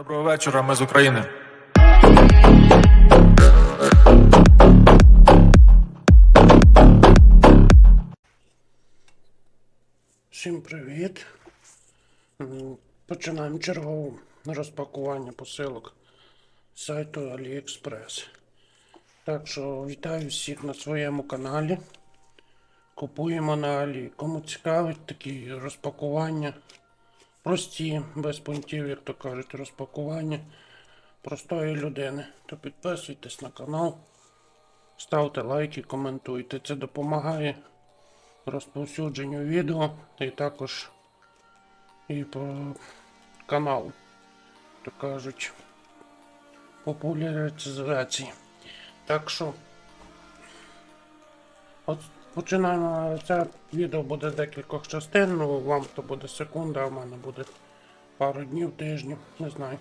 Доброго вечора, ми з України. Всім привіт. Починаємо чергове розпакування посилок з сайту AliExpress. Так що вітаю всіх на своєму каналі. Купуємо на Алі. Кому цікавить такі розпакування. Прості, без пунктів, як то кажуть, розпакування простої людини. То підписуйтесь на канал, ставте лайки, коментуйте. Це допомагає розповсюдженню відео і також і по каналу, то кажуть, популяризації. Так що от починаємо. Це відео буде декількох частин, ну вам то буде секунда, а в мене буде пару днів, тижнів, не знаю.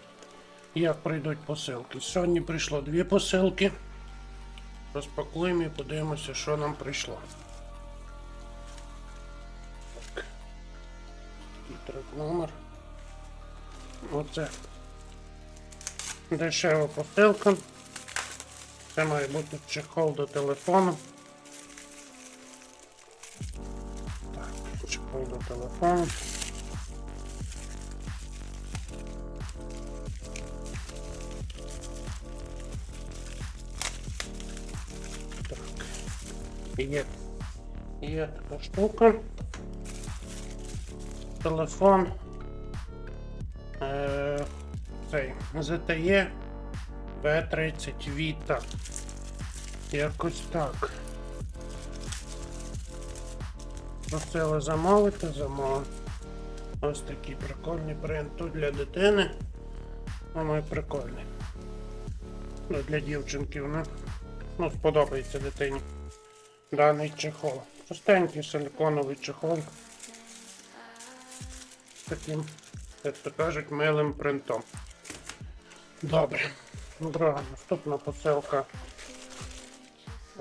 Як прийдуть посилки. Сьогодні прийшло дві посилки. Розпакуємо і подивимося, що нам прийшло. Номер. Оце дешева посилка. Це має бути чехол до телефону. До телефону. Так. Є, є така штука телефон. Е, цей ZTE V30 Vita. Якось так. Просили замовити, замовив. Ось такий прикольний принт тут для дитини. Воно і прикольний. Ну, для дівчинки воно. Ну, сподобається дитині. Даний чехол. Простенький силиконовий чехол таким, як то кажуть, милим принтом. Добре. Друга наступна посилка.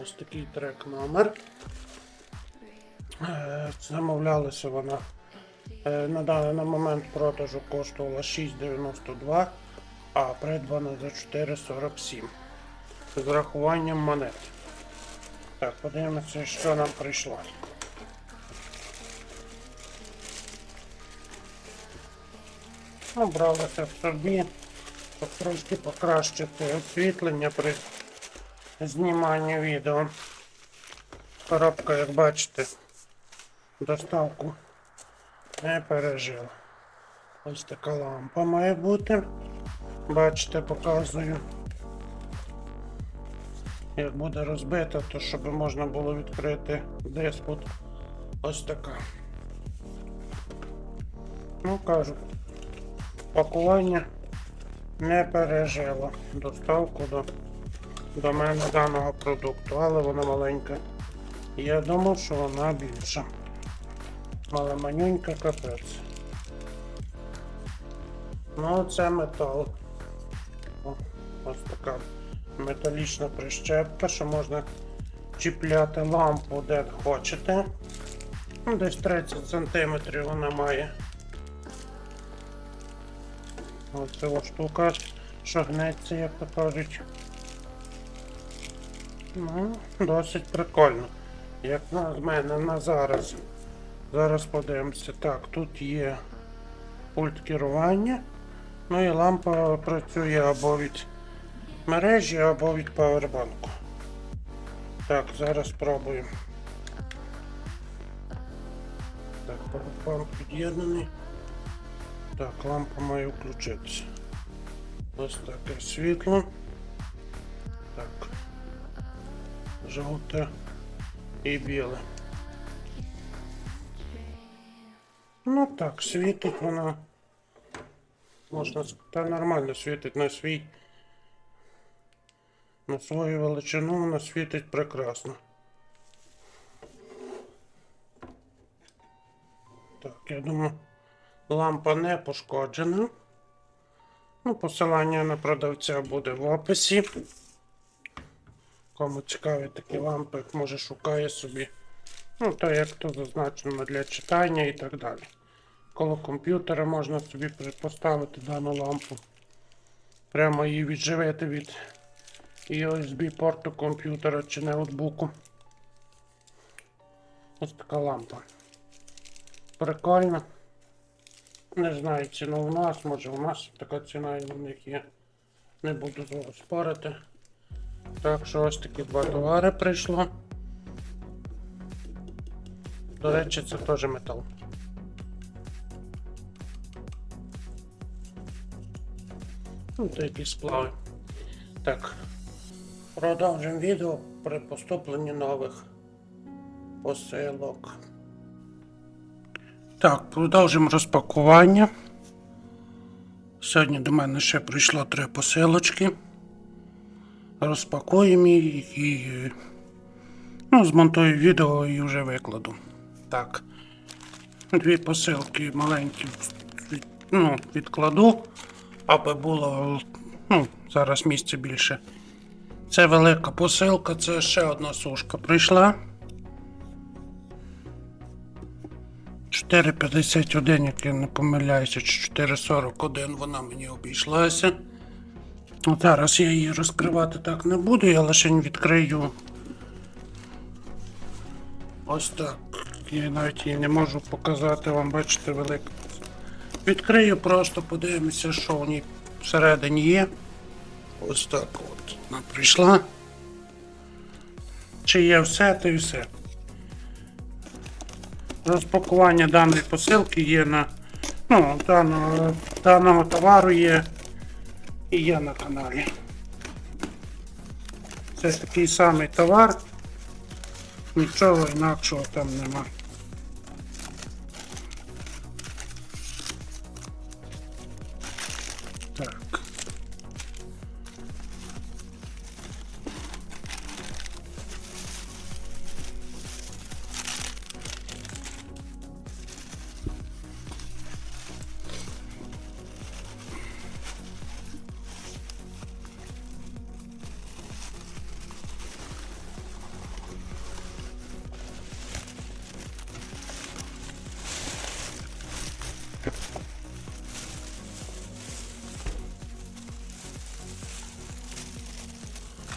Ось такий трек номер. Е, Замовлялася вона е, на даний момент продажу коштувала 6,92, а придбана за 4,47 з врахуванням монет. Так, подивимося, що нам прийшло. Набралося в собі, щоб трошки покращити освітлення при зніманні відео. Коробка, як бачите, доставку не пережила. Ось така лампа має бути. Бачите, показую. Як буде розбита, то щоб можна було відкрити диспут. Ось така. Ну кажу, пакування не пережило доставку до, до мене даного продукту, але вона маленька. Я думав, що вона більша. Але манюнька капець. Ну, це метал. О, ось така металічна прищепка, що можна чіпляти лампу де хочете. Ну, Десь 30 см вона має. Ось ця штука, що гнеться, як то кажуть. Ну, досить прикольно. Як на з мене на зараз. Зараз подивимося. Так, тут є пульт керування. Ну і лампа працює або від мережі, або від павербанку. Так, зараз спробуємо. Так, павербанк під'єднаний. Так, лампа має включитися. Ось таке світло. Так. Жовте і біле. Ну так, світить вона. Можна та нормально світить на свій. На свою величину вона світить прекрасно. Так, я думаю. Лампа не пошкоджена. Ну, посилання на продавця буде в описі. Кому цікаві такі лампи, може шукає собі. Ну, то як то зазначено для читання і так далі. Коло комп'ютера можна собі поставити дану лампу. Прямо її відживити від USB порту комп'ютера чи ноутбуку. Ось така лампа. Прикольно. Не знаю ціну у нас, може у нас така ціна і в них є. Не буду спорити. Так що ось такі два товари прийшло. До речі, це теж метал. Ну, то сплави. Так. Продовжимо відео при поступленні нових посилок. Так, продовжимо розпакування. Сьогодні до мене ще прийшло три посилочки. Розпакуємо їх і ну, змонтую відео і вже викладу. Так. Дві посилки маленькі ну, відкладу, аби було ну, зараз місця більше. Це велика посилка, це ще одна сушка прийшла. 4,51, як я не помиляюся, чи 4,41 вона мені обійшлася. Ну, Зараз я її розкривати так не буду, я лише відкрию. Ось так. Я навіть її не можу показати вам, бачите, велика. Відкрию просто, подивимося, що в ній всередині є. Ось так от. Вона прийшла. Чи є все, то і все. Розпакування даної посилки є на. Ну, даного, даного товару є і є на каналі. Це такий самий товар. Нічого інакшого там нема.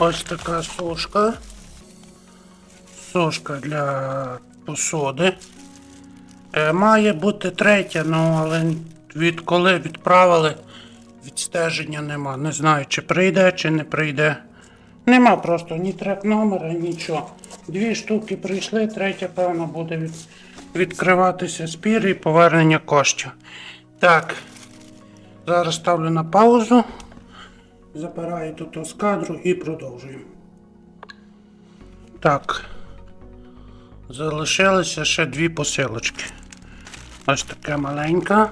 Ось така сушка. Сушка для посуди. Е, має бути третя, ну але відколи відправили, відстеження нема. Не знаю, чи прийде, чи не прийде. Нема просто ні трек номера, нічого. Дві штуки прийшли, третя, певно, буде від... відкриватися спір і повернення коштів. Так. Зараз ставлю на паузу. Забираю тут з кадру і продовжуємо. Так. Залишилися ще дві посилочки. Ось таке маленька.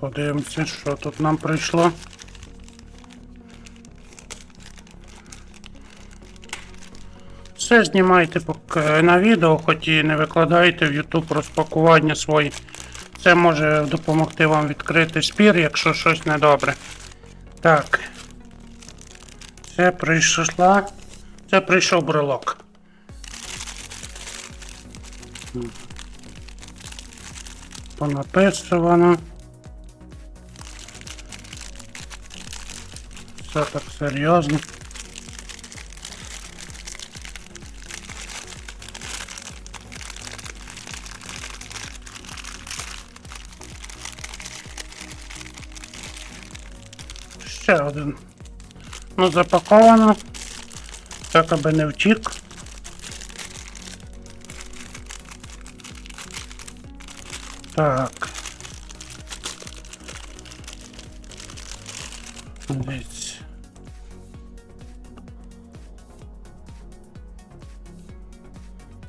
Подивимося, що тут нам прийшло. Все знімайте на відео, хоч і не викладайте в YouTube розпакування свої. Це може допомогти вам відкрити спір, якщо щось недобре. Так. Це прийшла. Це прийшов брелок. Понаписувано. Все так серйозно. Ще один. Ну, запаковано. Так, аби не втік. Так. Десь.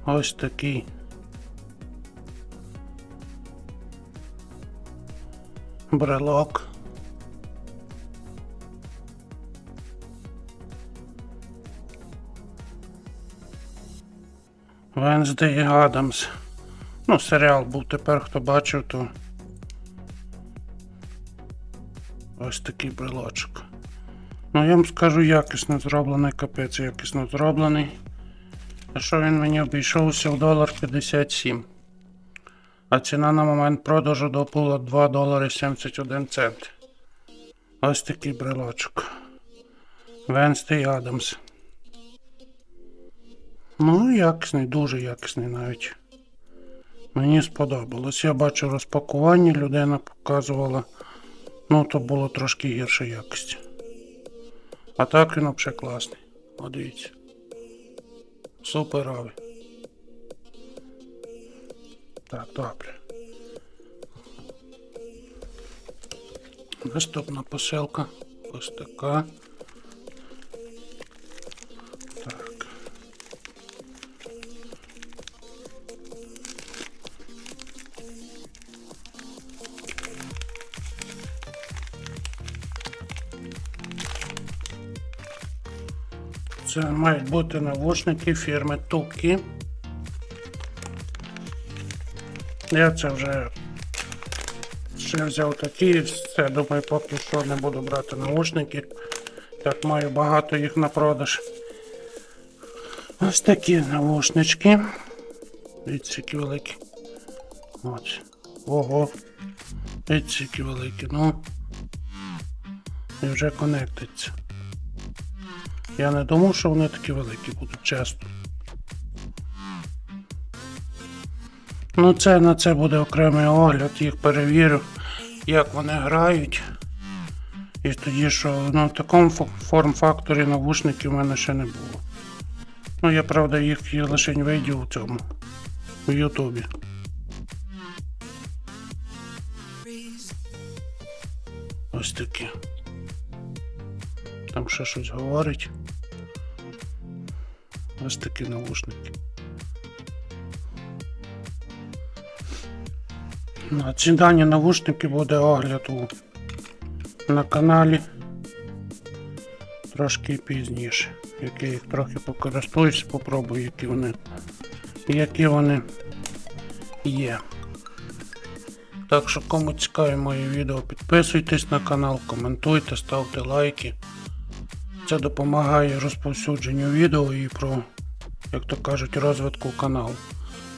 Ось такий. Брелок. Венздей Адамс. Ну, серіал був тепер, хто бачив, то. Ось такий брелочок. Ну, я вам скажу, якісно зроблений, капець якісно зроблений. А що він мені обійшовся в долар 57. А ціна на момент продажу була 2 долари 71 цент. Ось такий брелочок. Венстей Адамс. Ну, якісний, дуже якісний навіть. Мені сподобалось. Я бачу розпакування, людина показувала. Ну, то було трошки гірша якість. А так він взагалі класний. О, дивіться. Суперовий. Так, добре. Наступна посилка. Ось така. Це мають бути навушники фірми Тукі. Я це вже ще взяв такі, все, думаю, поки що не буду брати наушники. Так маю багато їх на продаж. Ось такі наушнички. Дивіться, які великі. От. Ого. Дивіться, які великі. Ну. І вже конектиться. Я не думав, що вони такі великі будуть, чесно. Ну, це на це буде окремий огляд, їх перевірю, як вони грають. І тоді, що ну, в такому форм-факторі навушників в мене ще не було. Ну, я правда їх лише видів у цьому у Ютубі. Ось такі. Там ще щось говорить. Ось такі навушники. На ці дані навушники буде огляд у, на каналі. Трошки пізніше. Як я їх трохи покористуюсь, попробую, які вони, які вони є. Так що кому цікаві мої відео, підписуйтесь на канал, коментуйте, ставте лайки. Це допомагає розповсюдженню відео і про, як то кажуть, розвитку каналу.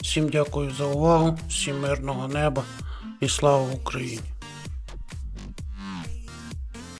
Всім дякую за увагу, всім мирного неба і слава Україні!